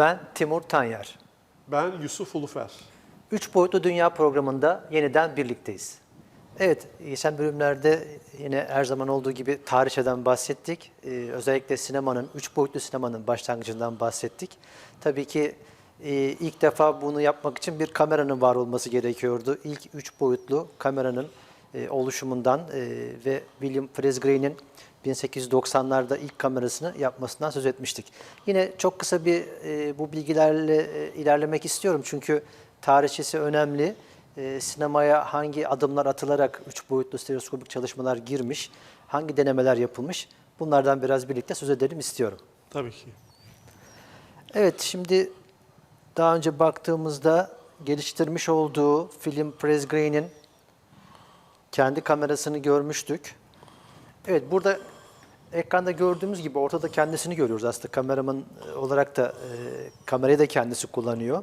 Ben Timur Tanyer. Ben Yusuf Ulufer. Üç Boyutlu Dünya programında yeniden birlikteyiz. Evet, geçen bölümlerde yine her zaman olduğu gibi tarihçeden bahsettik. Ee, özellikle sinemanın, üç boyutlu sinemanın başlangıcından bahsettik. Tabii ki e, ilk defa bunu yapmak için bir kameranın var olması gerekiyordu. İlk üç boyutlu kameranın e, oluşumundan e, ve William Fresgray'nin 1890'larda ilk kamerasını yapmasından söz etmiştik. Yine çok kısa bir e, bu bilgilerle e, ilerlemek istiyorum çünkü tarihçesi önemli. E, sinemaya hangi adımlar atılarak üç boyutlu stereoskopik çalışmalar girmiş, hangi denemeler yapılmış bunlardan biraz birlikte söz edelim istiyorum. Tabii ki. Evet, şimdi daha önce baktığımızda geliştirmiş olduğu film Presgray'nin kendi kamerasını görmüştük. Evet, burada ekranda gördüğümüz gibi ortada kendisini görüyoruz. Aslında kameraman e, olarak da e, kamerayı da kendisi kullanıyor.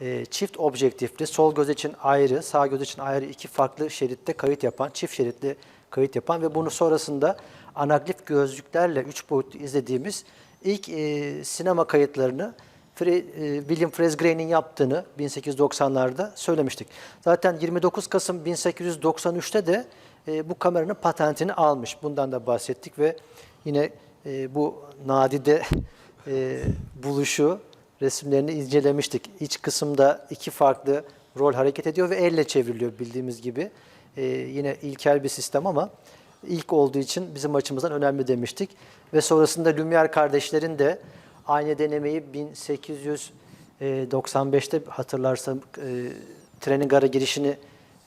E, çift objektifli, sol göz için ayrı, sağ göz için ayrı iki farklı şeritte kayıt yapan, çift şeritli kayıt yapan ve bunu sonrasında anaglif gözlüklerle üç boyutlu izlediğimiz ilk e, sinema kayıtlarını Fre, e, William Fresgray'nin yaptığını 1890'larda söylemiştik. Zaten 29 Kasım 1893'te de e, bu kameranın patentini almış. Bundan da bahsettik ve yine e, bu nadide e, buluşu resimlerini incelemiştik. İç kısımda iki farklı rol hareket ediyor ve elle çevriliyor bildiğimiz gibi. E, yine ilkel bir sistem ama ilk olduğu için bizim açımızdan önemli demiştik. Ve sonrasında Lumière kardeşlerin de aynı denemeyi 1895'te hatırlarsam e, trenin gara girişini e,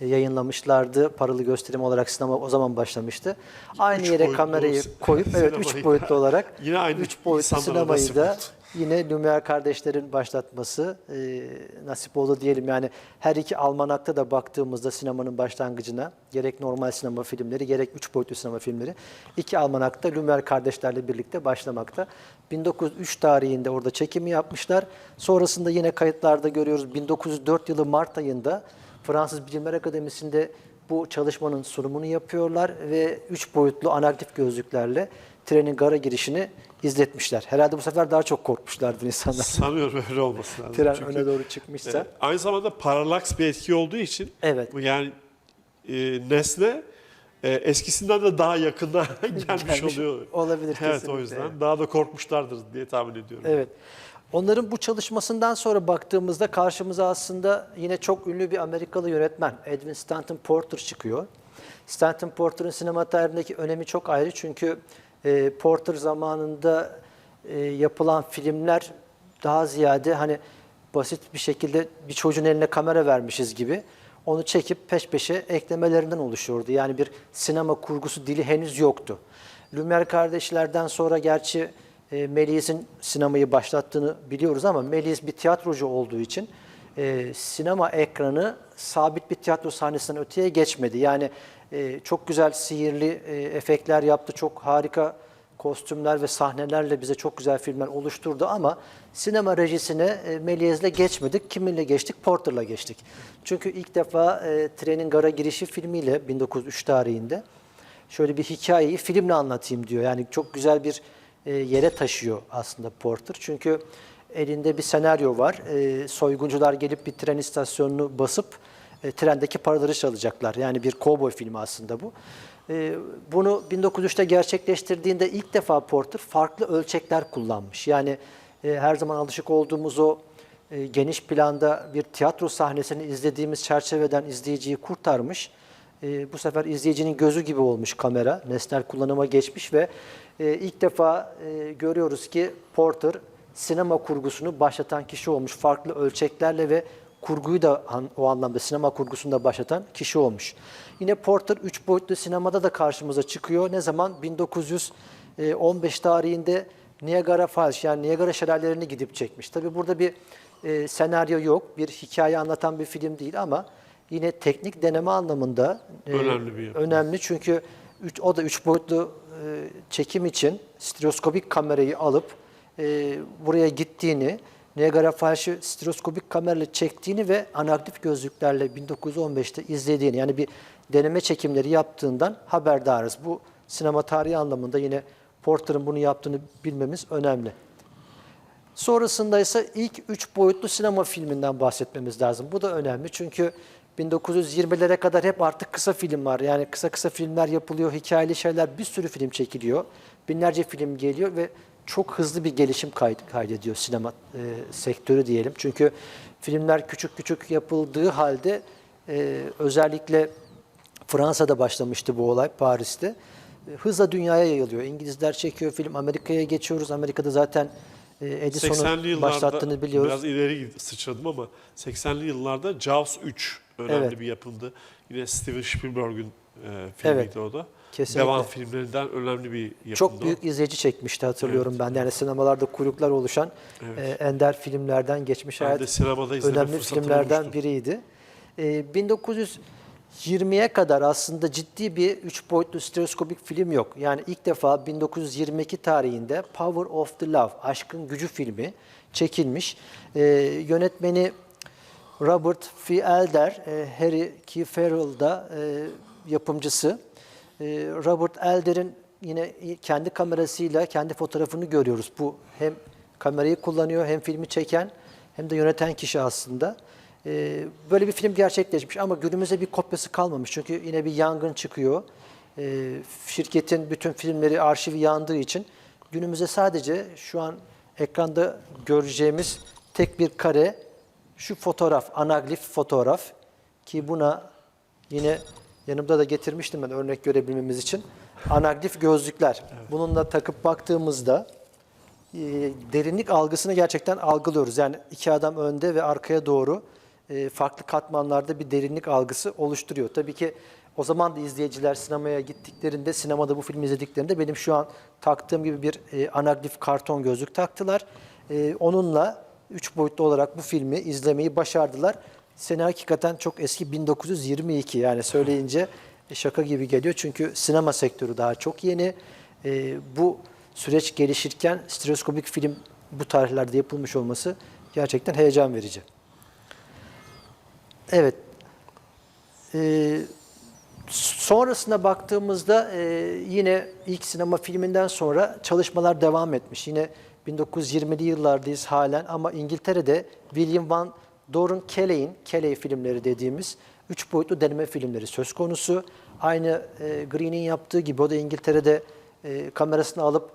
yayınlamışlardı. Paralı gösterim olarak sinema o zaman başlamıştı. Aynı Üç yere kamerayı sinema- koyup evet üç sinemayı- boyutlu olarak Yine aynı üç boyutlu insanlara sinemayı da yine Lumière kardeşlerin başlatması e, nasip oldu diyelim. Yani her iki almanakta da baktığımızda sinemanın başlangıcına gerek normal sinema filmleri gerek üç boyutlu sinema filmleri iki almanakta Lumière kardeşlerle birlikte başlamakta. 1903 tarihinde orada çekimi yapmışlar. Sonrasında yine kayıtlarda görüyoruz 1904 yılı Mart ayında Fransız Bilimler Akademisi'nde bu çalışmanın sunumunu yapıyorlar ve üç boyutlu anaktif gözlüklerle trenin gara girişini izletmişler. Herhalde bu sefer daha çok korkmuşlardır insanlar. Sanıyorum öyle olması lazım. Tren Çünkü, öne doğru çıkmışsa. e, aynı zamanda paralaks bir etki olduğu için Evet. yani e, nesne e, eskisinden de daha yakında gelmiş, Gelmiş oluyor. olabilir Evet kesinlikle, o yüzden evet. daha da korkmuşlardır diye tahmin ediyorum. Evet. Onların bu çalışmasından sonra baktığımızda karşımıza aslında yine çok ünlü bir Amerikalı yönetmen Edwin Stanton Porter çıkıyor. Stanton Porter'ın sinema tarihindeki önemi çok ayrı çünkü e, Porter zamanında e, yapılan filmler daha ziyade hani basit bir şekilde bir çocuğun eline kamera vermişiz gibi onu çekip peş peşe eklemelerinden oluşuyordu. Yani bir sinema kurgusu dili henüz yoktu. Lumière kardeşlerden sonra gerçi e, Méliès'in sinemayı başlattığını biliyoruz ama Méliès bir tiyatrocu olduğu için e, sinema ekranı sabit bir tiyatro sahnesinden öteye geçmedi. Yani e, çok güzel sihirli e, efektler yaptı, çok harika kostümler ve sahnelerle bize çok güzel filmler oluşturdu ama sinema rejisine e, Méliès'le geçmedik. Kiminle geçtik? Porter'la geçtik. Çünkü ilk defa e, Trenin Gara Girişi filmiyle 1903 tarihinde şöyle bir hikayeyi filmle anlatayım diyor. Yani çok güzel bir yere taşıyor aslında Porter. Çünkü elinde bir senaryo var. E, soyguncular gelip bir tren istasyonunu basıp e, trendeki paraları çalacaklar. Yani bir kovboy filmi aslında bu. E, bunu 1903'te gerçekleştirdiğinde ilk defa Porter farklı ölçekler kullanmış. Yani e, her zaman alışık olduğumuz o e, geniş planda bir tiyatro sahnesini izlediğimiz çerçeveden izleyiciyi kurtarmış. E, bu sefer izleyicinin gözü gibi olmuş kamera. Nesnel kullanıma geçmiş ve e, ilk defa e, görüyoruz ki Porter sinema kurgusunu başlatan kişi olmuş. Farklı ölçeklerle ve kurguyu da an- o anlamda sinema kurgusunu da başlatan kişi olmuş. Yine Porter üç boyutlu sinemada da karşımıza çıkıyor. Ne zaman? 1915 tarihinde Niagara Falls yani Niagara şelalelerini gidip çekmiş. Tabi burada bir e, senaryo yok, bir hikaye anlatan bir film değil ama yine teknik deneme anlamında e, Önemli bir yapım. önemli çünkü üç, o da üç boyutlu e, çekim için stereoskopik kamerayı alıp e, buraya gittiğini, Niagara Falls'ı stereoskopik kamerayla çektiğini ve anaktif gözlüklerle 1915'te izlediğini yani bir deneme çekimleri yaptığından haberdarız. Bu sinema tarihi anlamında yine Porter'ın bunu yaptığını bilmemiz önemli. Sonrasında ise ilk üç boyutlu sinema filminden bahsetmemiz lazım. Bu da önemli çünkü 1920'lere kadar hep artık kısa film var. Yani kısa kısa filmler yapılıyor, hikayeli şeyler, bir sürü film çekiliyor. Binlerce film geliyor ve çok hızlı bir gelişim kay- kaydediyor sinema e, sektörü diyelim. Çünkü filmler küçük küçük yapıldığı halde e, özellikle Fransa'da başlamıştı bu olay Paris'te. E, Hızla dünyaya yayılıyor. İngilizler çekiyor film. Amerika'ya geçiyoruz. Amerika'da zaten e, 80'li Edison'un başlattığını biliyoruz. biraz ileri sıçradım ama 80'li yıllarda Jaws 3 önemli Evet. bir yapımdı. Yine Steven Spielberg'ün e, filmiydi Evet, o da. kesinlikle. Devam filmlerinden önemli bir yapımdı Çok o. büyük izleyici çekmişti hatırlıyorum ben. Yani sinemalarda kuyruklar oluşan e, ender filmlerden geçmiş Ben hayat sinemada önemli filmlerden olmuştu. biriydi. E, 1920'ye kadar aslında ciddi bir üç boyutlu stereoskopik film yok. Yani ilk defa 1922 tarihinde Power of the Love, Aşkın Gücü filmi çekilmiş. E, yönetmeni Robert F. Elder, e, Harry K. Farrell da e, yapımcısı. E, Robert Elder'in yine kendi kamerasıyla kendi fotoğrafını görüyoruz. Bu hem kamerayı kullanıyor hem filmi çeken hem de yöneten kişi aslında. E, böyle bir film gerçekleşmiş ama günümüzde bir kopyası kalmamış. Çünkü yine bir yangın çıkıyor. Şirketin bütün filmleri arşivi yandığı için günümüzde sadece şu an ekranda göreceğimiz tek bir kare şu fotoğraf, anaglif fotoğraf ki buna yine yanımda da getirmiştim ben örnek görebilmemiz için. Anaglif gözlükler. Bununla takıp baktığımızda e, derinlik algısını gerçekten algılıyoruz. Yani iki adam önde ve arkaya doğru e, farklı katmanlarda bir derinlik algısı oluşturuyor. Tabii ki o zaman da izleyiciler sinemaya gittiklerinde, sinemada bu filmi izlediklerinde benim şu an taktığım gibi bir e, anaglif karton gözlük taktılar. E, onunla üç boyutlu olarak bu filmi izlemeyi başardılar. Sene hakikaten çok eski 1922 yani söyleyince şaka gibi geliyor. Çünkü sinema sektörü daha çok yeni. E, bu süreç gelişirken stereoskopik film bu tarihlerde yapılmış olması gerçekten heyecan verici. Evet. Ee, sonrasına baktığımızda e, yine ilk sinema filminden sonra çalışmalar devam etmiş. Yine 1920'li yıllardayız halen ama İngiltere'de William Van Doren Kelly'in, Kelly filmleri dediğimiz üç boyutlu deneme filmleri söz konusu. Aynı e, Green'in yaptığı gibi o da İngiltere'de e, kamerasını alıp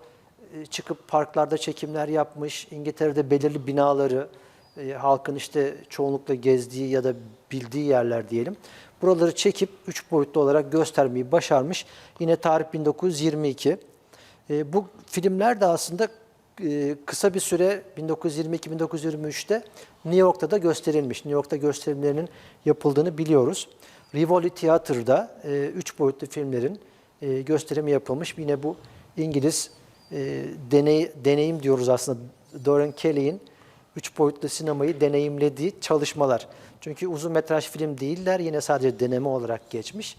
e, çıkıp parklarda çekimler yapmış. İngiltere'de belirli binaları, e, halkın işte çoğunlukla gezdiği ya da bildiği yerler diyelim. Buraları çekip üç boyutlu olarak göstermeyi başarmış. Yine tarih 1922. E, bu filmler de aslında kısa bir süre 1922-1923'te New York'ta da gösterilmiş. New York'ta gösterimlerinin yapıldığını biliyoruz. Rivoli Theater'da e, üç boyutlu filmlerin e, gösterimi yapılmış. Yine bu İngiliz e, deney, deneyim diyoruz aslında. Doran Kelly'in üç boyutlu sinemayı deneyimlediği çalışmalar. Çünkü uzun metraj film değiller, yine sadece deneme olarak geçmiş.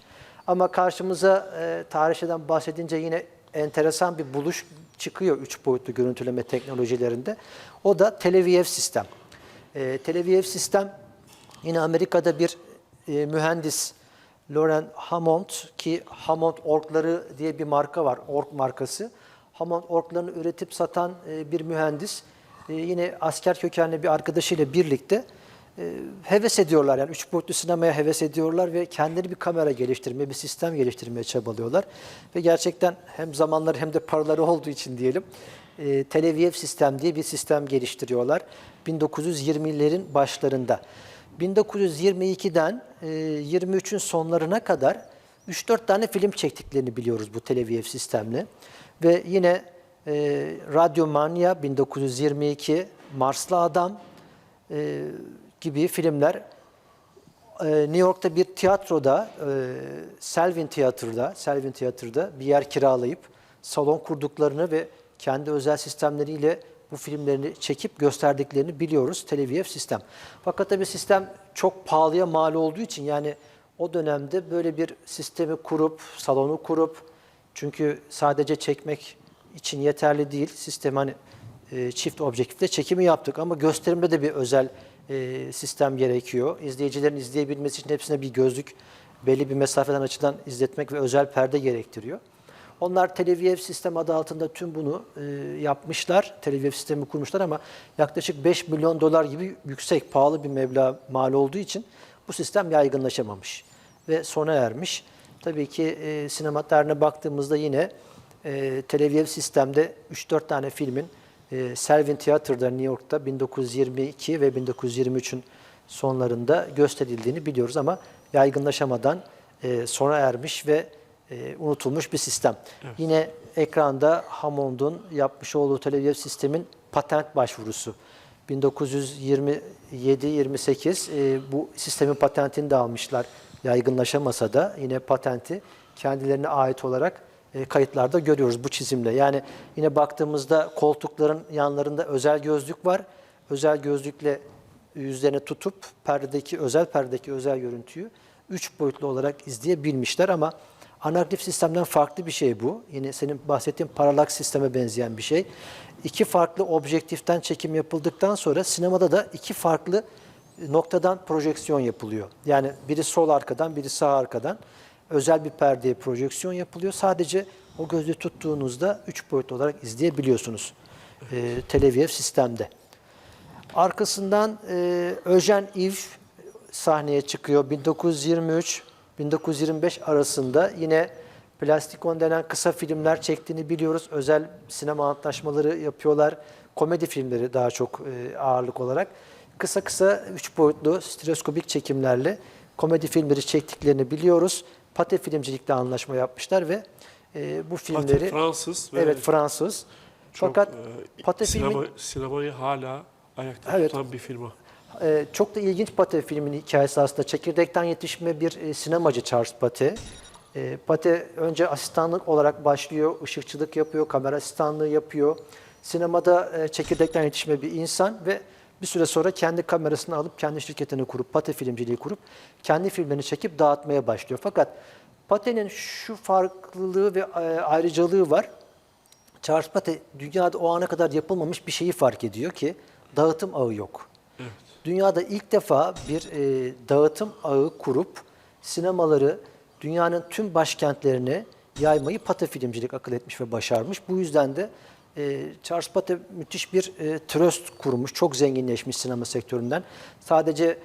Ama karşımıza e, tarihçeden bahsedince yine enteresan bir buluş çıkıyor üç boyutlu görüntüleme teknolojilerinde. O da televiyev sistem. E, televiyev sistem yine Amerika'da bir e, mühendis Lauren Hammond ki Hammond orkları diye bir marka var, ork markası. Hammond orklarını üretip satan e, bir mühendis e, yine asker kökenli bir arkadaşıyla birlikte heves ediyorlar. Yani üç boyutlu sinemaya heves ediyorlar ve kendileri bir kamera geliştirmeye, bir sistem geliştirmeye çabalıyorlar. Ve gerçekten hem zamanları hem de paraları olduğu için diyelim e, Televiyev sistem diye bir sistem geliştiriyorlar 1920'lerin başlarında. 1922'den e, 23'ün sonlarına kadar 3-4 tane film çektiklerini biliyoruz bu Televiyev sistemle. Ve yine e, Radyo Manya 1922, Marslı Adam e, gibi filmler e, New York'ta bir tiyatroda, e, Selvin Tiyatro'da, Selvin Tiyatro'da bir yer kiralayıp salon kurduklarını ve kendi özel sistemleriyle bu filmlerini çekip gösterdiklerini biliyoruz. Televiyev sistem. Fakat tabii sistem çok pahalıya mal olduğu için yani o dönemde böyle bir sistemi kurup, salonu kurup çünkü sadece çekmek için yeterli değil. Sistem hani e, çift objektifle çekimi yaptık ama gösterimde de bir özel e, sistem gerekiyor. İzleyicilerin izleyebilmesi için hepsine bir gözlük belli bir mesafeden açıdan izletmek ve özel perde gerektiriyor. Onlar Televiyev sistem adı altında tüm bunu e, yapmışlar. Televiyev sistemi kurmuşlar ama yaklaşık 5 milyon dolar gibi yüksek, pahalı bir meblağ mal olduğu için bu sistem yaygınlaşamamış ve sona ermiş. Tabii ki e, sinema tarihine baktığımızda yine e, Televiyev sistemde 3-4 tane filmin e, Selvin Theater'da New York'ta 1922 ve 1923'ün sonlarında gösterildiğini biliyoruz ama yaygınlaşamadan e, sona ermiş ve e, unutulmuş bir sistem. Yine ekranda Hammond'un yapmış olduğu Televiyev sistemin patent başvurusu. 1927-28 e, bu sistemin patentini de almışlar. Yaygınlaşamasa da yine patenti kendilerine ait olarak kayıtlarda görüyoruz bu çizimle. Yani yine baktığımızda koltukların yanlarında özel gözlük var. Özel gözlükle yüzlerini tutup perdedeki özel perdedeki özel görüntüyü üç boyutlu olarak izleyebilmişler ama anaktif sistemden farklı bir şey bu. Yine senin bahsettiğin paralaks sisteme benzeyen bir şey. İki farklı objektiften çekim yapıldıktan sonra sinemada da iki farklı noktadan projeksiyon yapılıyor. Yani biri sol arkadan, biri sağ arkadan özel bir perdeye projeksiyon yapılıyor. Sadece o gözlüğü tuttuğunuzda üç boyutlu olarak izleyebiliyorsunuz e, Televiyev sistemde. Arkasından e, Öjen Iv sahneye çıkıyor. 1923-1925 arasında yine Plastikon denen kısa filmler çektiğini biliyoruz. Özel sinema antlaşmaları yapıyorlar. Komedi filmleri daha çok e, ağırlık olarak. Kısa kısa üç boyutlu stereoskopik çekimlerle komedi filmleri çektiklerini biliyoruz. Pate Filmcilik'le anlaşma yapmışlar ve e, bu filmleri... Pate Fransız ve Evet Fransız. çok, Fakat e, Pate sinema, filmi sinemayı hala ayakta Evet. tutan bir firma. Ee, çok da ilginç Pate filmin hikayesi aslında. Çekirdekten yetişme bir e, sinemacı Charles Pate. E, Pate önce asistanlık olarak başlıyor, ışıkçılık yapıyor, kamera asistanlığı yapıyor. Sinemada e, çekirdekten yetişme bir insan ve bir süre sonra kendi kamerasını alıp kendi şirketini kurup, Pate filmciliği kurup kendi filmlerini çekip dağıtmaya başlıyor. Fakat Pate'nin şu farklılığı ve e, ayrıcalığı var. Charles Pate dünyada o ana kadar yapılmamış bir şeyi fark ediyor ki dağıtım ağı yok. Dünyada ilk defa bir e, dağıtım ağı kurup sinemaları dünyanın tüm başkentlerine yaymayı Pate filmcilik akıl etmiş ve başarmış. Bu yüzden de e, Charles Pate müthiş bir e, tröst kurmuş, çok zenginleşmiş sinema sektöründen. Sadece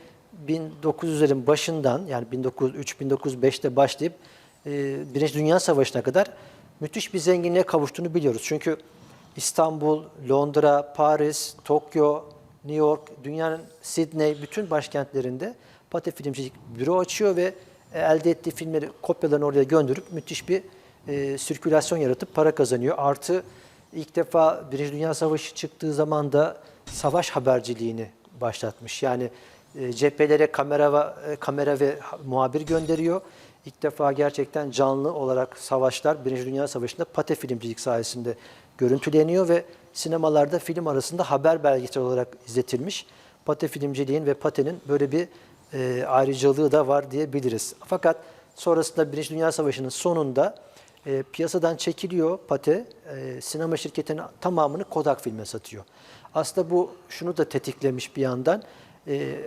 1900'lerin başından yani 1903-1905'te başlayıp e, Birinci Dünya Savaşı'na kadar müthiş bir zenginliğe kavuştuğunu biliyoruz. Çünkü İstanbul, Londra, Paris, Tokyo, New York, dünyanın Sydney bütün başkentlerinde Pate Filmcilik büro açıyor ve e, elde ettiği filmleri kopyalarını oraya gönderip müthiş bir e, sirkülasyon yaratıp para kazanıyor. Artı ilk defa Birinci Dünya Savaşı çıktığı zaman da savaş haberciliğini başlatmış. Yani e, cephelere kamera ve, kamera ve ha- muhabir gönderiyor. İlk defa gerçekten canlı olarak savaşlar Birinci Dünya Savaşı'nda Pate filmcilik sayesinde görüntüleniyor ve sinemalarda film arasında haber belgesel olarak izletilmiş. Pate filmciliğin ve Pate'nin böyle bir e, ayrıcalığı da var diyebiliriz. Fakat sonrasında Birinci Dünya Savaşı'nın sonunda e, piyasadan çekiliyor Pate, e, sinema şirketinin tamamını Kodak filme satıyor. Aslında bu şunu da tetiklemiş bir yandan. E,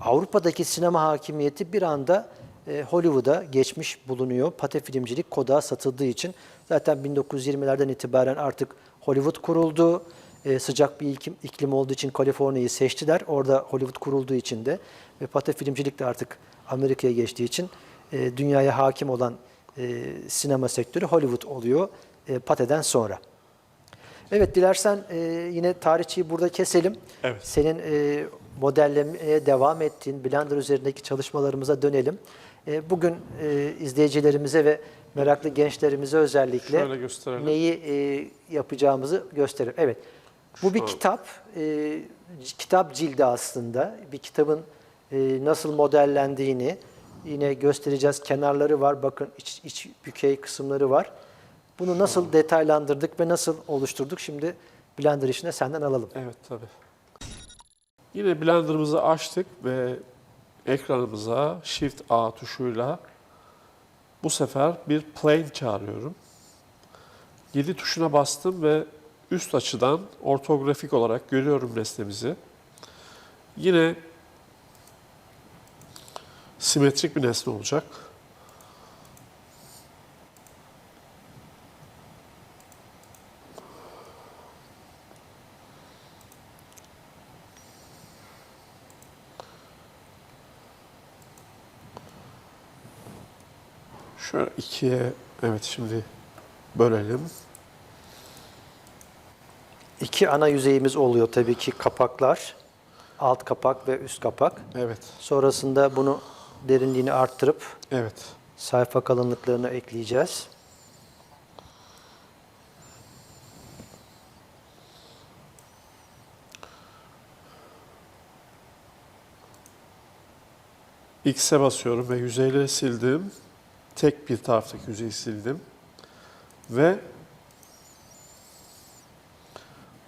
Avrupa'daki sinema hakimiyeti bir anda e, Hollywood'a geçmiş bulunuyor. Pate filmcilik Kodak'a satıldığı için zaten 1920'lerden itibaren artık Hollywood kuruldu. E, sıcak bir iklim, iklim olduğu için Kaliforniya'yı seçtiler. Orada Hollywood kurulduğu için de ve Pate filmcilik de artık Amerika'ya geçtiği için e, dünyaya hakim olan e, sinema sektörü Hollywood oluyor e, Pate'den sonra. Evet dilersen e, yine tarihçiyi burada keselim. Evet. Senin e, modellemeye devam ettiğin Blender üzerindeki çalışmalarımıza dönelim. E, bugün e, izleyicilerimize ve meraklı gençlerimize özellikle neyi e, yapacağımızı gösterelim. Evet. Bu bir Şu- kitap. e, kitap cildi aslında. Bir kitabın e, nasıl modellendiğini yine göstereceğiz. Kenarları var. Bakın iç, iç bükey kısımları var. Bunu nasıl detaylandırdık ve nasıl oluşturduk? Şimdi Blender işine senden alalım. Evet tabii. Yine Blender'ımızı açtık ve ekranımıza Shift A tuşuyla bu sefer bir plane çağırıyorum. 7 tuşuna bastım ve üst açıdan ortografik olarak görüyorum nesnemizi. Yine simetrik bir nesne olacak. Şöyle ikiye, evet şimdi bölelim. İki ana yüzeyimiz oluyor tabii ki kapaklar. Alt kapak ve üst kapak. Evet. Sonrasında bunu derinliğini arttırıp evet. sayfa kalınlıklarını ekleyeceğiz. X'e basıyorum ve yüzeyleri sildim. Tek bir taraftaki yüzeyi sildim. Ve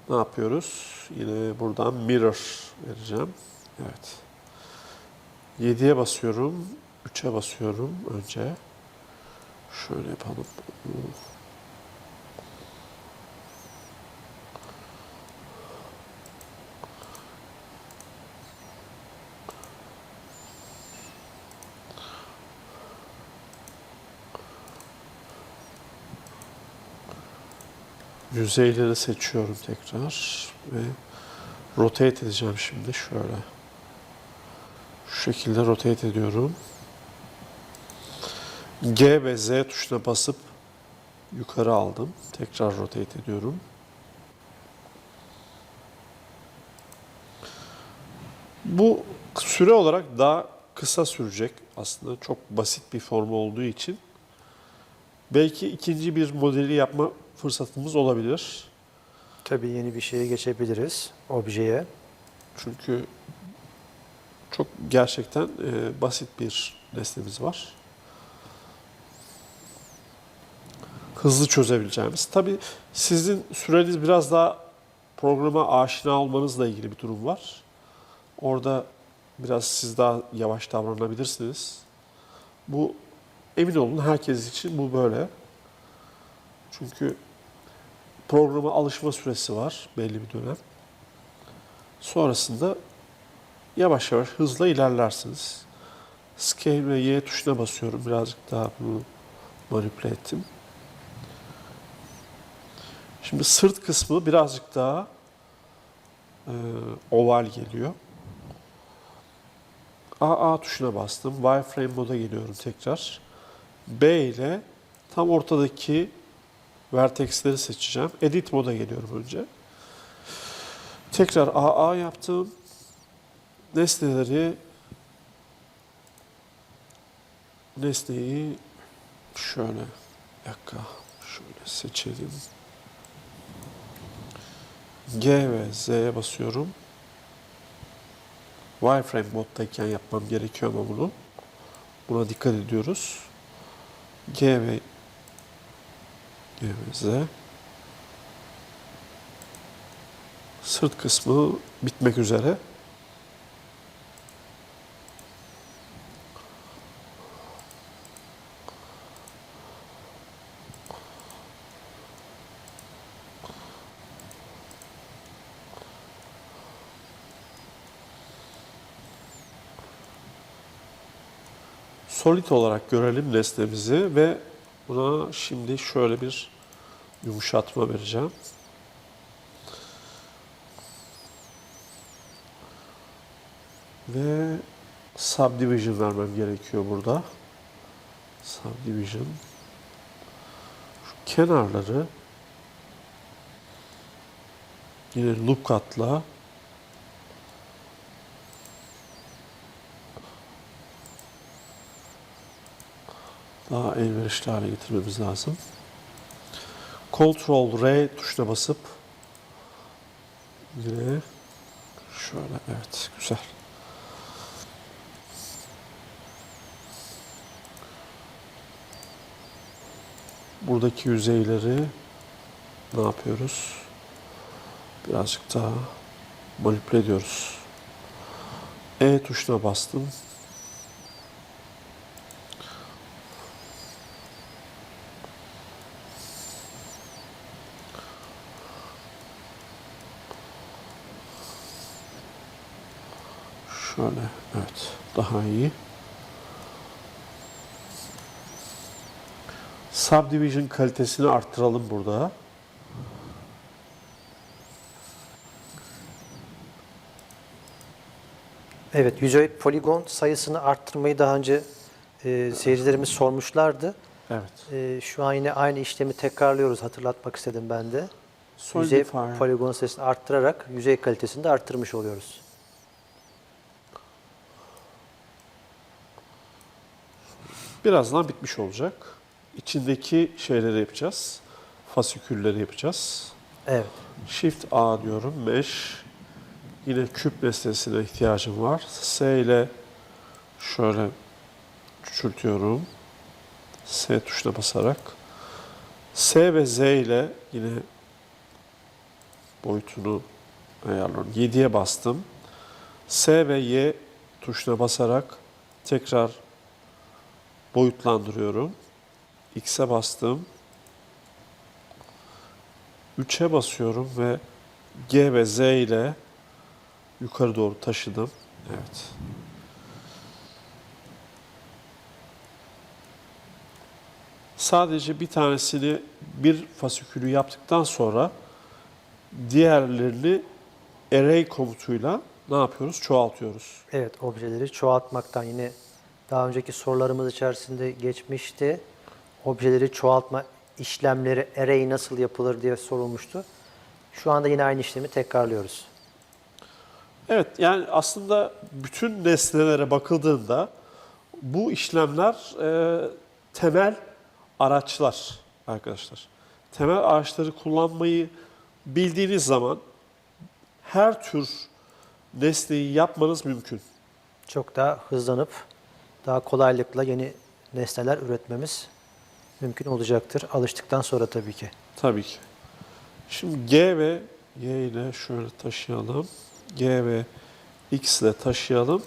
ne yapıyoruz? Yine buradan mirror vereceğim. Evet. 7'ye basıyorum. 3'e basıyorum önce. Şöyle yapalım. Yüzeyleri seçiyorum tekrar ve rotate edeceğim şimdi şöyle. Şu şekilde rotate ediyorum. G ve Z tuşuna basıp yukarı aldım. Tekrar rotate ediyorum. Bu süre olarak daha kısa sürecek aslında. Çok basit bir formu olduğu için. Belki ikinci bir modeli yapma fırsatımız olabilir. Tabii yeni bir şeye geçebiliriz objeye. Çünkü çok gerçekten e, basit bir nesnemiz var. Hızlı çözebileceğimiz. Tabii sizin süreniz biraz daha programa aşina olmanızla ilgili bir durum var. Orada biraz siz daha yavaş davranabilirsiniz. Bu emin olun herkes için bu böyle. Çünkü programa alışma süresi var belli bir dönem. Sonrasında yavaş yavaş hızla ilerlersiniz. Scale ve Y tuşuna basıyorum. Birazcık daha bunu manipüle ettim. Şimdi sırt kısmı birazcık daha e, oval geliyor. AA tuşuna bastım. Wireframe moda geliyorum tekrar. B ile tam ortadaki vertexleri seçeceğim. Edit moda geliyorum önce. Tekrar AA yaptım. Nesneleri nesneyi şöyle dakika şöyle seçelim. G ve Z'ye basıyorum. Wireframe moddayken yapmam gerekiyor ama bunu. Buna dikkat ediyoruz. G ve G ve Z. Sırt kısmı bitmek üzere. Solid olarak görelim nesnemizi ve buna şimdi şöyle bir yumuşatma vereceğim. Ve subdivision vermem gerekiyor burada. Subdivision. Şu kenarları yine loop katla daha elverişli hale getirmemiz lazım. Ctrl R tuşuna basıp yine şöyle evet güzel. Buradaki yüzeyleri ne yapıyoruz? Birazcık daha manipüle ediyoruz. E tuşuna bastım. Şöyle, evet, daha iyi. Subdivision kalitesini arttıralım burada. Evet, yüzey poligon sayısını arttırmayı daha önce e, seyircilerimiz sormuşlardı. Evet. E, şu an yine aynı işlemi tekrarlıyoruz. Hatırlatmak istedim ben de. Yüzey poligon sayısını arttırarak yüzey kalitesini de arttırmış oluyoruz. Birazdan bitmiş olacak. İçindeki şeyleri yapacağız. Fasikülleri yapacağız. Evet. Shift A diyorum. Mesh. Yine küp nesnesine ihtiyacım var. S ile şöyle küçültüyorum. S tuşuna basarak. S ve Z ile yine boyutunu ayarlıyorum. 7'ye bastım. S ve Y tuşuna basarak tekrar boyutlandırıyorum. X'e bastım. 3'e basıyorum ve G ve Z ile yukarı doğru taşıdım. Evet. Sadece bir tanesini bir fasikülü yaptıktan sonra diğerlerini array komutuyla ne yapıyoruz? Çoğaltıyoruz. Evet, objeleri çoğaltmaktan yine daha önceki sorularımız içerisinde geçmişti. Objeleri çoğaltma işlemleri array nasıl yapılır diye sorulmuştu. Şu anda yine aynı işlemi tekrarlıyoruz. Evet yani aslında bütün nesnelere bakıldığında bu işlemler e, temel araçlar arkadaşlar. Temel araçları kullanmayı bildiğiniz zaman her tür nesneyi yapmanız mümkün. Çok daha hızlanıp daha kolaylıkla yeni nesneler üretmemiz mümkün olacaktır. Alıştıktan sonra tabii ki. Tabii ki. Şimdi G ve Y ile şöyle taşıyalım. G ve X ile taşıyalım.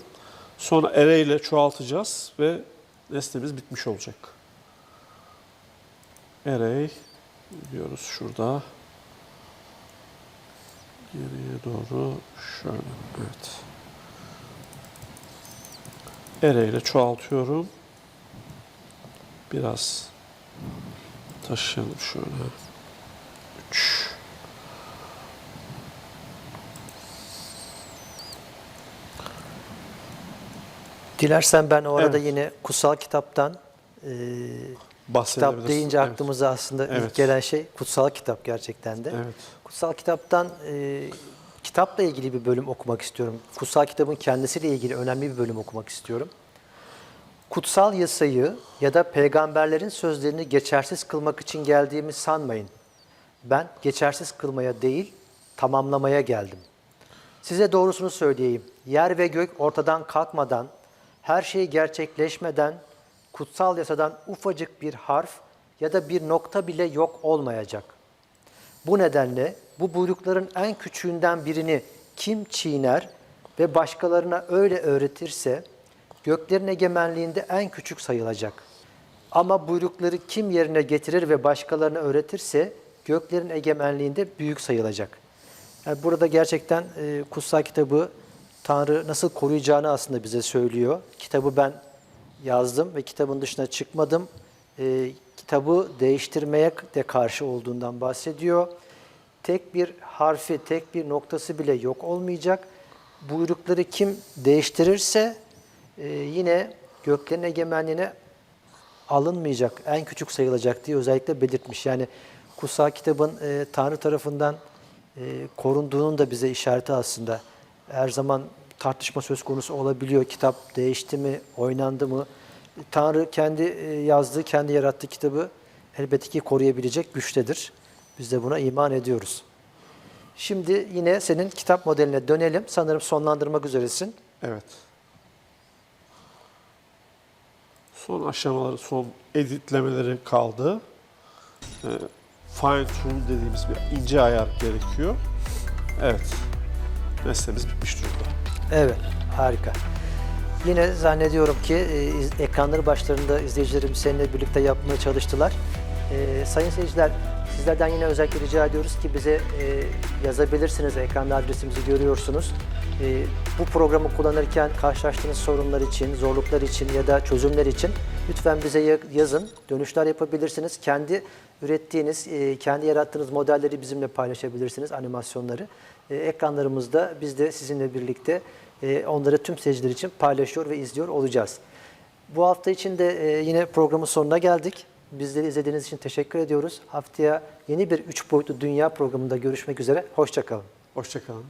Sonra array ile çoğaltacağız ve nesnemiz bitmiş olacak. Array diyoruz şurada. Geriye doğru şöyle. Evet. İle çoğaltıyorum. Biraz taşıyalım şöyle. 3 Dilersen ben o arada Evet. yine kutsal kitaptan e, kitap deyince Evet. aklımıza aslında ilk Evet. gelen şey kutsal kitap gerçekten de. Evet. Kutsal kitaptan e, kitapla ilgili bir bölüm okumak istiyorum. Kutsal kitabın kendisiyle ilgili önemli bir bölüm okumak istiyorum. Kutsal yasayı ya da peygamberlerin sözlerini geçersiz kılmak için geldiğimi sanmayın. Ben geçersiz kılmaya değil, tamamlamaya geldim. Size doğrusunu söyleyeyim. Yer ve gök ortadan kalkmadan, her şey gerçekleşmeden, kutsal yasadan ufacık bir harf ya da bir nokta bile yok olmayacak. Bu nedenle bu buyrukların en küçüğünden birini kim çiğner ve başkalarına öyle öğretirse göklerin egemenliğinde en küçük sayılacak. Ama buyrukları kim yerine getirir ve başkalarına öğretirse göklerin egemenliğinde büyük sayılacak. Yani burada gerçekten e, kutsal kitabı Tanrı nasıl koruyacağını aslında bize söylüyor. Kitabı ben yazdım ve kitabın dışına çıkmadım. E, kitabı değiştirmeye de karşı olduğundan bahsediyor. Tek bir harfi, tek bir noktası bile yok olmayacak. Buyrukları kim değiştirirse e, yine göklerin egemenliğine alınmayacak, en küçük sayılacak diye özellikle belirtmiş. Yani kutsal kitabın e, Tanrı tarafından e, korunduğunun da bize işareti aslında. Her zaman tartışma söz konusu olabiliyor. Kitap değişti mi, oynandı mı? Tanrı kendi e, yazdığı, kendi yarattığı kitabı elbette ki koruyabilecek güçtedir. Biz de buna iman ediyoruz. Şimdi yine senin kitap modeline dönelim. Sanırım sonlandırmak üzeresin. Evet. Son aşamaları, son editlemeleri kaldı. Ee, fine tune dediğimiz bir ince ayar gerekiyor. Evet. Nesnemiz bitmiş durumda. Evet, harika. Yine zannediyorum ki e, ekranları başlarında izleyicilerim seninle birlikte yapmaya çalıştılar. E, sayın seyirciler, sizlerden yine özellikle rica ediyoruz ki bize e, yazabilirsiniz. Ekranda adresimizi görüyorsunuz. Bu programı kullanırken karşılaştığınız sorunlar için, zorluklar için ya da çözümler için lütfen bize ya- yazın. Dönüşler yapabilirsiniz. Kendi ürettiğiniz, kendi yarattığınız modelleri bizimle paylaşabilirsiniz, animasyonları. Ekranlarımızda biz de sizinle birlikte e, onları tüm seyirciler için paylaşıyor ve izliyor olacağız. Bu hafta için de e, yine programın sonuna geldik. Bizleri izlediğiniz için teşekkür ediyoruz. Haftaya yeni bir üç boyutlu dünya programında görüşmek üzere. Hoşçakalın. Hoşçakalın.